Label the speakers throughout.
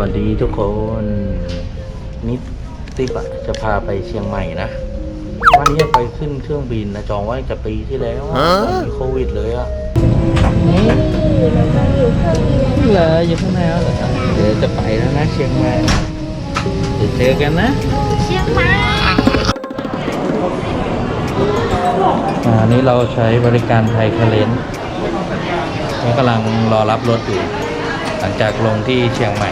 Speaker 1: วัสดีทุกคนนิดติ๊บอะจะพาไปเชียงใหม่นะวันนี้ไปขึ้นเครื่องบินนะจองไว้แต่ปีที่แล้วอะตอนมีโควิดเลยอะ
Speaker 2: เราก็อยู่เครื่องบินแล้ว
Speaker 1: เหรออยู่ข้างในแล้วเหรอเดี๋ยวจะไปแล้วนะเชียงใหม่เดี๋ยวเจอกันนะ
Speaker 2: เชียงใหม่
Speaker 1: อ่านี่เราใช้บริการไทยคาเลนนี่กำลังรอรับรถอยู่ หลังจากลงที่เชียงใหม่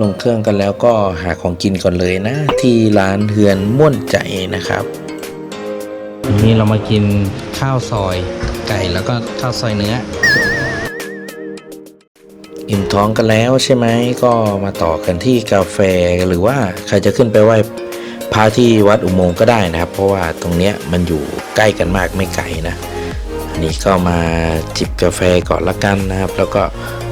Speaker 1: ลงเครื่องกันแล้วก็หาของกินก่อนเลยนะ ที่ร้านเฮือนม่วนใจนะครับนี่เรามากินข้าวซอยไก่แล้วก็ข้าวซอยเนื้อ อิ่มท้องกันแล้วใช่ไหมก็มาต่อกันที่กาแฟหรือว่าใครจะขึ้นไปไหว้พระที่วัดอุโมงค์ก็ได้นะครับ เพราะว่าตรงเนี้ยมันอยู่ใกล้กันมากไม่ไกลนะอันนี้ก็มาจิบกาแฟก่อนละกันนะครับ แล้วก็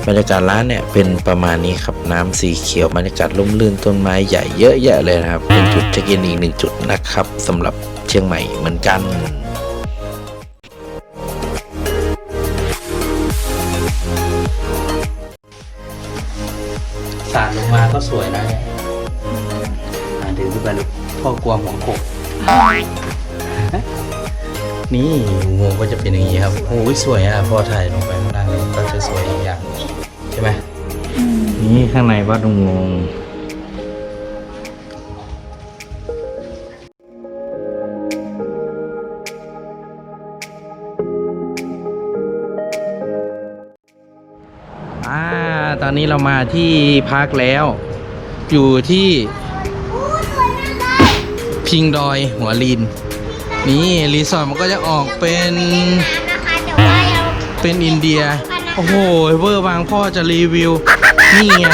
Speaker 1: บรรยากาศร้านเนี่ยเป็นประมาณนี้ครับน้ำสีเขียวบรรยากาศร่มรื่นต้นไม้ใหญ่เยอะแยะเลยนะครับ เป็นจุดเช็คอินอีกหนึ่งจุดนะครับสำหรับเชียงใหม่เหมือนกันสาดลงมาก็สวยนะเนี่ยอ่าเดี๋ยวขึ้นไปลูกพ่อกลัวหัวโขกนี่อุโมงค์ก็จะเป็นอย่างนี้ครับโอ้ยสวยอะพอถ่ายลงไปข้างล่างแล้วก็จะสวยอีกอย่างใช่ไหม นี่ข้างในวัดอุโมงค์อ่าตอนนี้เรามาที่พักแล้ว อยู่ที่พิงดอยหัวลิน นี่รีสอร์ทมันก็จะออกเป็น
Speaker 2: น้ำนะคะแต่ว่าเรา
Speaker 1: เป็นอินเดีย โอ้โหเวอร์บางพ่อจะรีวิว นี่ไง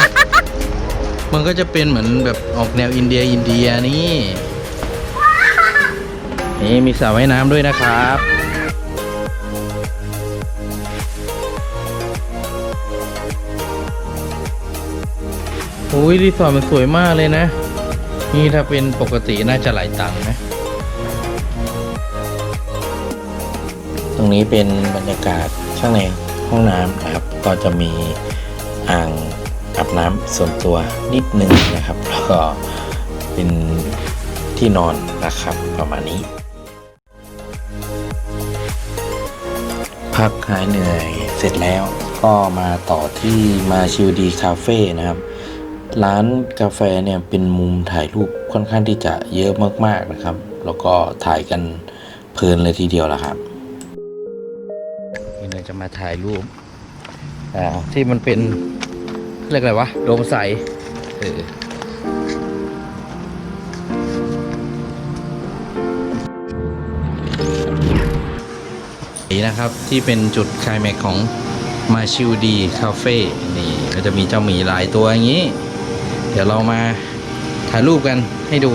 Speaker 1: มันก็จะเป็นเหมือนแบบออกแนวอินเดียอินเดียนี่นี่มีสระว่ายน้ำด้วยนะครับโอ้ยรีสอร์ทมันสวยมากเลยนะ นี่ถ้าเป็นปกติน่าจะหลายตังค์นะ ตรงนี้เป็นบรรยากาศข้างในห้องน้ำนะครับ ก็จะมีอ่าง อาบน้ำส่วนตัวนิดนึงนะครับแล้วก็เป็นที่นอนนะครับประมาณนี้ พักหายเหนื่อยเสร็จแล้วก็มาต่อที่มาชิลดีคาเฟ่นะครับ ร้านกาแฟเนี่ยเป็นมุมถ่ายรูปค่อนข้างที่จะเยอะมากๆนะครับ แล้วก็ถ่ายกันเพลินเลยทีเดียวละครับนี่เราจะมาถ่ายรูปที่มันเป็น เรียกอะไรวะโดมใสเออนี่นะครับ ที่เป็นจุดคลายแม็กของมาชิวดีคาเฟ่นี่ก็จะมีเจ้าหมีหลายตัวอย่างนี้ เดี๋ยวเรามาถ่ายรูปกันให้ดู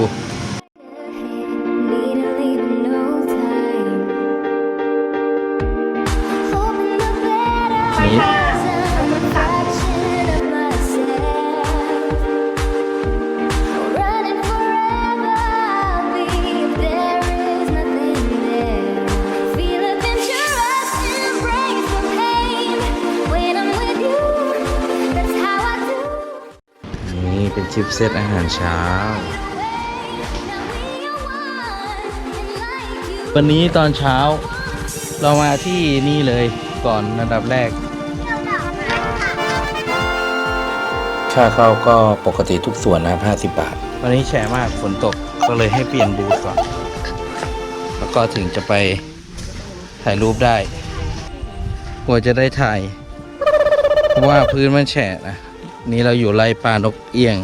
Speaker 1: นี่เป็นชิปเซตอาหารเช้า วันนี้ตอนเช้า เรามาที่นี่เลยก่อนอันดับแรก ค่าเข้าก็ปกติทุกส่วนนะครับ 50 บาท วันนี้แฉะมากฝนตกก็เลยให้เปลี่ยนบูธก่อน แล้วก็ถึงจะไปถ่ายรูปได้กว่าจะได้ถ่ายเพราะว่าพื้นมันแฉะนะ นี่เราอยู่ไร่ปลานกเอี้ยง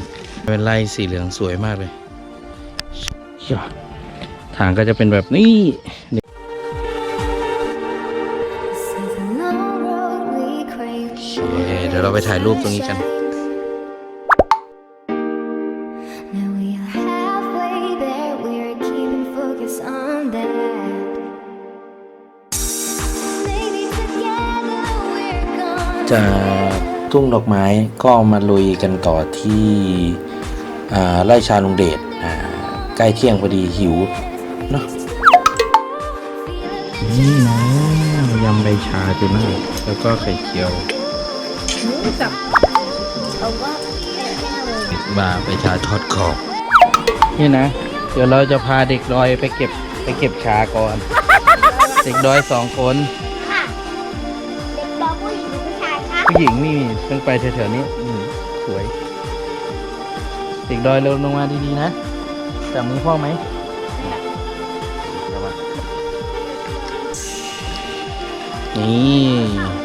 Speaker 1: เป็นไร่สีเหลืองสวยมากเลยทางก็จะเป็นแบบนี้
Speaker 2: This is a long road we crave.
Speaker 1: โอเคเดี๋ยวเราไปถ่ายรูปตรงนี้กัน
Speaker 2: Now we are halfway there. We're keeping focus on that. Maybe together we're gonna
Speaker 1: จากทุ่งดอกไม้ก็มาลุยกันต่อที่อ่า ไร่ชาลุงเดชอ่าใกล้เที่ยงพอดีหิวเนาะนี่นะยำใบชาจุน่าแล้วก็ไข่เจียว
Speaker 3: จับ
Speaker 2: เอาว่าแน่เลย
Speaker 1: มาไปชาทอดกรอบนี่นะ เดี๋ยวเราจะพาเด็กดอยไปเก็บไปเก็บชาก่อน เด็กดอยสองคน
Speaker 2: ค่ะเด็กน้องผู้หญิงหรือผู้ชายคะ
Speaker 1: ผู้หญิงนี่ต้องไปแถวๆนี้อืมสวย เด็กดอยเร็วลงมาดีๆนะจับมือพ่อไหมระวังนี่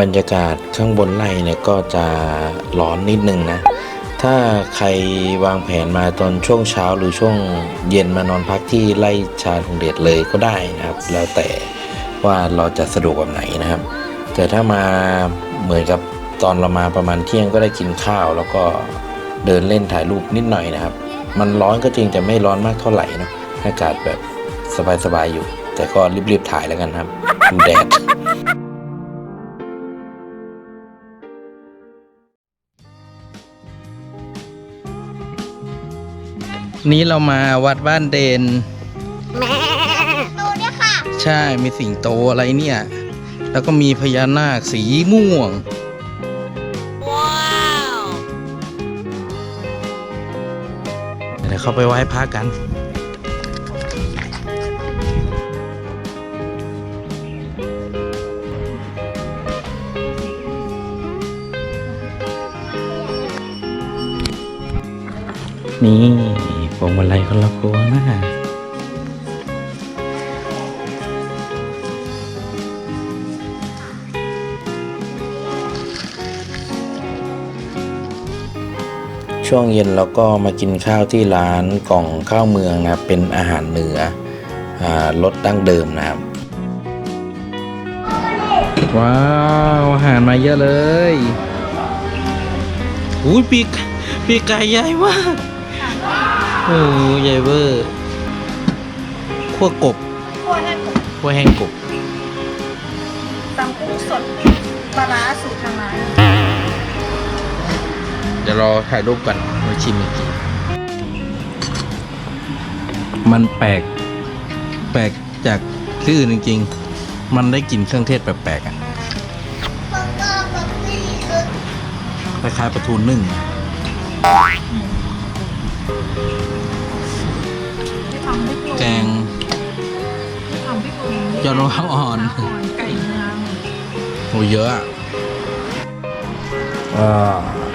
Speaker 1: บรรยากาศข้างบนไร่เนี่ยก็จะร้อนนิดนึงนะ ถ้าใครวางแผนมาตอนช่วงเช้าหรือช่วงเย็นมานอนพักที่ไร่ชาทงเดชเลยก็ได้นะครับ แล้วแต่ว่าเราจะสะดวกแบบไหนนะครับ แต่ถ้ามาเหมือนกับตอนเรามาประมาณเที่ยงก็ได้กินข้าว แล้วก็เดินเล่นถ่ายรูปนิดหน่อยนะครับ มันร้อนก็จริงแต่ไม่ร้อนมากเท่าไหร่นะอากาศแบบสบายๆอยู่ แต่ก็รีบๆถ่ายแล้วกันครับแดด นี้เรามาวัดบ้านเดน
Speaker 2: ดูเนี่ยค่ะ
Speaker 1: ใช่ มีสิงโตอะไรเนี่ย แล้วก็มีพญานาคสีม่วง ว้าวเดี๋ยวเข้าไปไหว้พระกัน นี่พ วงมาลัยคนละพวงนะช่วงเย็นเราก็มากินข้าวที่ร้านกล่องข้าวเมืองนะเป็นอาหารเหนือรสดั้งเดิมนะครับ ว้าว อาหารมาเยอะเลยอุ้ยปีกปีกไก่ใหญ่มาก โอ้โหใหญ่เวอร์ขั้วกบ
Speaker 3: โคตรแน่น
Speaker 1: ขั้วแห้งกบ
Speaker 3: ตำกุ้งสดปลาร้าสูตรทางร้าน
Speaker 1: เดี๋ยวรอถ่ายรูปกันมาชิมอีกทีมันแปลก แปลกจากที่อื่นจริง ๆ มันได้กลิ่นเครื่องเทศแปลกๆอะคล้ายๆปลาทูนึ่ง
Speaker 3: ที่ทำให้ปรุง
Speaker 1: แกง
Speaker 3: ที่ทำให้ปรุง
Speaker 1: ยอดมะพร้าวอ่อน
Speaker 3: อ่อนไก่เนื้อ
Speaker 1: โหเยอะอะอ่า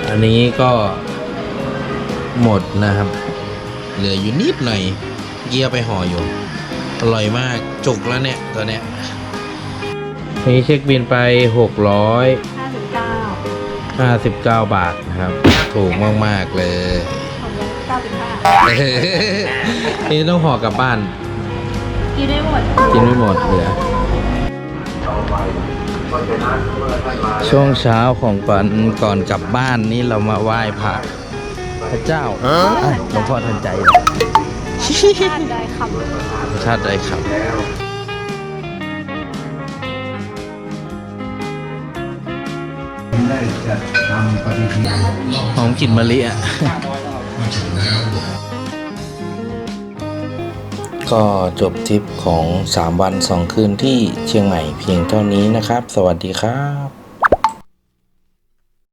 Speaker 1: อันนี้ก็หมดนะครับ เหลืออยู่นิดหน่อย เกียร์ไปห่ออยู่ อร่อยมากจุกแล้วเนี่ยตัวเนี้ยนี่เช็คบินไป600
Speaker 3: ห้าสิบเก้า
Speaker 1: 59 บาทนะครับ ถูกมาก ๆ เลย
Speaker 3: ของเราเก้าสิบห้า
Speaker 1: นี่ต้องห่อกลับบ้าน
Speaker 3: กินได้หมด
Speaker 1: กินไม่หมดเหลือ ช่วงเช้าของก่อนก่อนกลับบ้านนี่เรามาไหว้พระพระเจ้าเอ้ยหลวงพ่อทันใจเลย
Speaker 3: ทานได้คำ
Speaker 1: ชาติใดครับ
Speaker 4: ได้จัดทำปฏิทิน
Speaker 1: หอมกลิ่นมะลิอะ ก็จบทริปของ 3 วัน 2 คืนที่เชียงใหม่เพียงเท่านี้นะครับ สวัสดีครับ